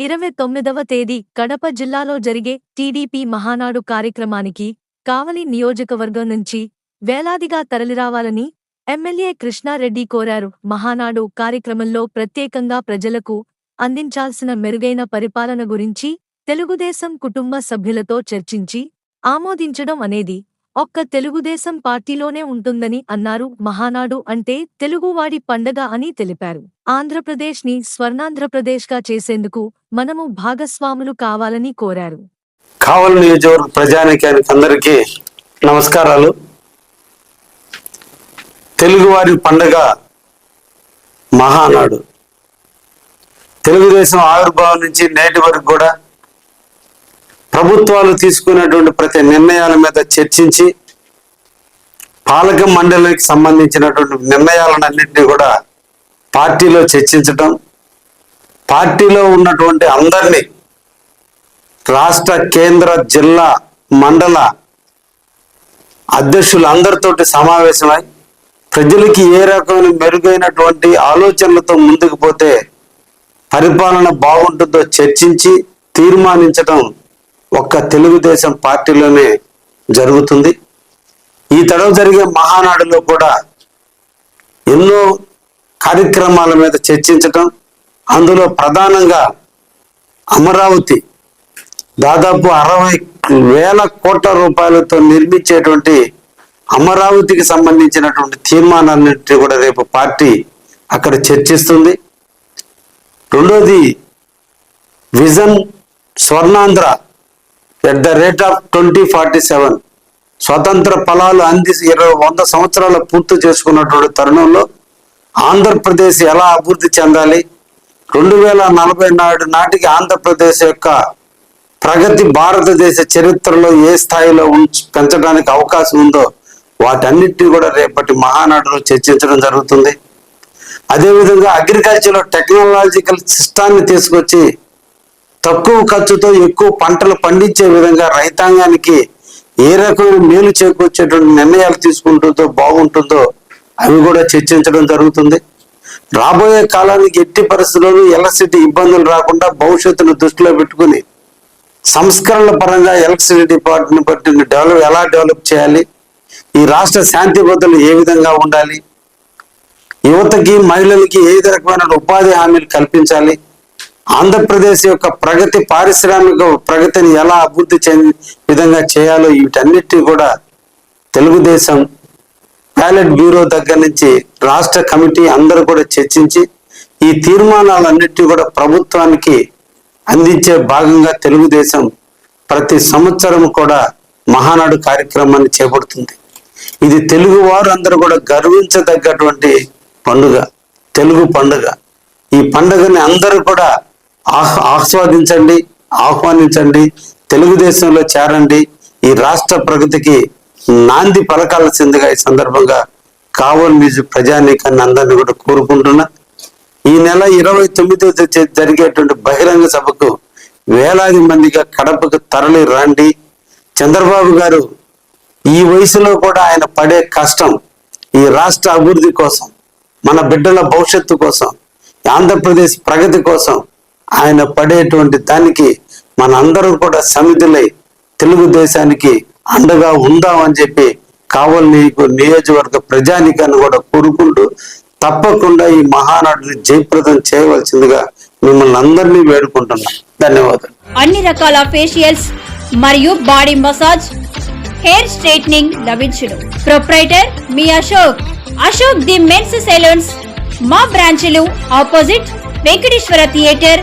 ఇరవై తొమ్మిదవ తేదీ కడప జిల్లాలో జరిగే టీడీపీ మహానాడు కార్యక్రమానికి కావలి నియోజకవర్గం నుంచి వేలాదిగా తరలిరావాలని ఎమ్మెల్యే కృష్ణారెడ్డి కోరారు. మహానాడు కార్యక్రమంలో ప్రత్యేకంగా ప్రజలకు అందించాల్సిన మెరుగైన పరిపాలన గురించి తెలుగుదేశం కుటుంబ సభ్యులతో చర్చించి ఆమోదించడం అనేది ఒక్క తెలుగుదేశం పార్టీలోనే ఉంటుందని అన్నారు మహానాడు అంటే తెలుగువాడి పండగ అని తెలిపారు. ఆంధ్రప్రదేశ్ని స్వర్ణాంధ్రప్రదేశ్గా చేసేందుకు మనము భాగస్వాములు కావాలని కోరారు. కావలి నియోజకవర్గ ప్రజానికానికి అందరికీ నమస్కారాలు. తెలుగువారి పండగ మహానాడు. తెలుగుదేశం ఆవిర్భావం నుంచి నేటి వరకు కూడా ప్రభుత్వాలు తీసుకునేటువంటి ప్రతి నిర్ణయాల మీద చర్చించి పాలక మండలికి సంబంధించినటువంటి నిర్ణయాలను అన్నింటినీ కూడా పార్టీలో చర్చించటం పార్టీలో ఉన్నటువంటి అందరినీ రాష్ట్ర కేంద్ర జిల్లా మండల అధ్యక్షులు అందరితోటి సమావేశమై ప్రజలకి ఏ రకమైన మెరుగైనటువంటి ఆలోచనలతో ముందుకు పోతే పరిపాలన బాగుంటుందో చర్చించి తీర్మానించడం ఒక్క తెలుగుదేశం పార్టీలోనే జరుగుతుంది. ఈ తడవ జరిగే మహానాడులో కూడా ఎన్నో కార్యక్రమాల మీద చర్చించటం అందులో ప్రధానంగా అమరావతి దాదాపు అరవై వేల కోట్ల రూపాయలతో నిర్మించేటువంటి అమరావతికి సంబంధించినటువంటి తీర్మానాన్నింటినీ కూడా రేపు పార్టీ అక్కడ చర్చిస్తుంది. రెండోది vision Swarnandhra at the rate of twenty forty seven స్వతంత్ర ఫలాలు అంది ఇరవై వంద సంవత్సరాలు పూర్తి చేసుకున్నటువంటి తరుణంలో ఆంధ్రప్రదేశ్ ఎలా అభివృద్ధి చెందాలి? రెండు వేల నలభై నాడు నాటికి ఆంధ్రప్రదేశ్ యొక్క ప్రగతి భారతదేశ చరిత్రలో ఏ స్థాయిలో పెంచడానికి అవకాశం ఉందో వాటన్నిటిని కూడా రేపటి మహానాడులో చర్చించడం జరుగుతుంది. అదేవిధంగా అగ్రికల్చర్లో టెక్నాలజికల్ సిస్టాన్ని తీసుకొచ్చి తక్కువ ఖర్చుతో ఎక్కువ పంటలు పండించే విధంగా రైతాంగానికి ఏ రకమైన మేలు చేకూర్చేటువంటి నిర్ణయాలు తీసుకుంటుందో బాగుంటుందో అవి కూడా చర్చించడం జరుగుతుంది. రాబోయే కాలానికి ఎట్టి పరిస్థితుల్లోనూ ఎలక్ట్రిసిటీ ఇబ్బందులు రాకుండా భవిష్యత్తును దృష్టిలో పెట్టుకుని సంస్కరణల పరంగా ఎలక్ట్రిసిటీ డిపార్ట్మెంట్ బట్టి డెవలప్ ఎలా డెవలప్ చేయాలి? ఈ రాష్ట్ర శాంతి భద్రతలు ఏ విధంగా ఉండాలి? యువతకి మహిళలకి ఏ రకమైన ఉపాధి హామీలు కల్పించాలి? ఆంధ్రప్రదేశ్ యొక్క ప్రగతి పారిశ్రామిక ప్రగతిని ఎలా అభివృద్ధి చెంది విధంగా చేయాలో వీటన్నిటిని కూడా తెలుగుదేశం బ్యాలెట్ బ్యూరో దగ్గర నుంచి రాష్ట్ర కమిటీ అందరూ కూడా చర్చించి ఈ తీర్మానాలన్నిటినీ కూడా ప్రభుత్వానికి అందించే భాగంగా తెలుగుదేశం ప్రతి సంవత్సరం కూడా మహానాడు కార్యక్రమాన్ని చేపడుతుంది. ఇది తెలుగు వారు అందరూ కూడా గర్వించదగ్గటువంటి పండుగ తెలుగు పండుగ. ఈ పండుగని అందరూ కూడా ఆస్వాదించండి ఆహ్వానించండి తెలుగుదేశంలో చేరండి ఈ రాష్ట్ర ప్రగతికి నాంది పలకాల్సిందిగా ఈ సందర్భంగా కావల్ మ్యూజిక్ ప్రజానీకాన్ని అందరినీ కూడా కోరుకుంటున్నా. ఈ నెల ఇరవై తొమ్మిదో తేదీ జరిగేటువంటి బహిరంగ సభకు వేలాది మందిగా కడపకు తరలి రండి. చంద్రబాబు గారు ఈ వయసులో కూడా ఆయన పడే కష్టం ఈ రాష్ట్ర అభివృద్ధి కోసం మన బిడ్డల భవిష్యత్తు కోసం ఆంధ్రప్రదేశ్ ప్రగతి కోసం ఆయన పడేటువంటి దానికి మనందరం కూడా సమిధులై తెలుగుదేశానికి అండగా ఉందామని చెప్పి కావలి నీకు నియోజకవర్గ ప్రజానికాన్ని కూడా కోరుకుంటూ తప్పకుండా ఈ మహానాడుని జయప్రదం చేయవలసిందిగా మిమ్మల్ని అందరినీ వేడుకుంటున్నా. ధన్యవాదాలు. అన్ని రకాల ఫేషియల్స్ మరియు బాడీ మసాజ్ హెయిర్ స్ట్రైట్నింగ్ లభించును. Proprietor me Ashok. Ashok the men's salons మా బ్రాంచ్లు opposite Venkateswara theatre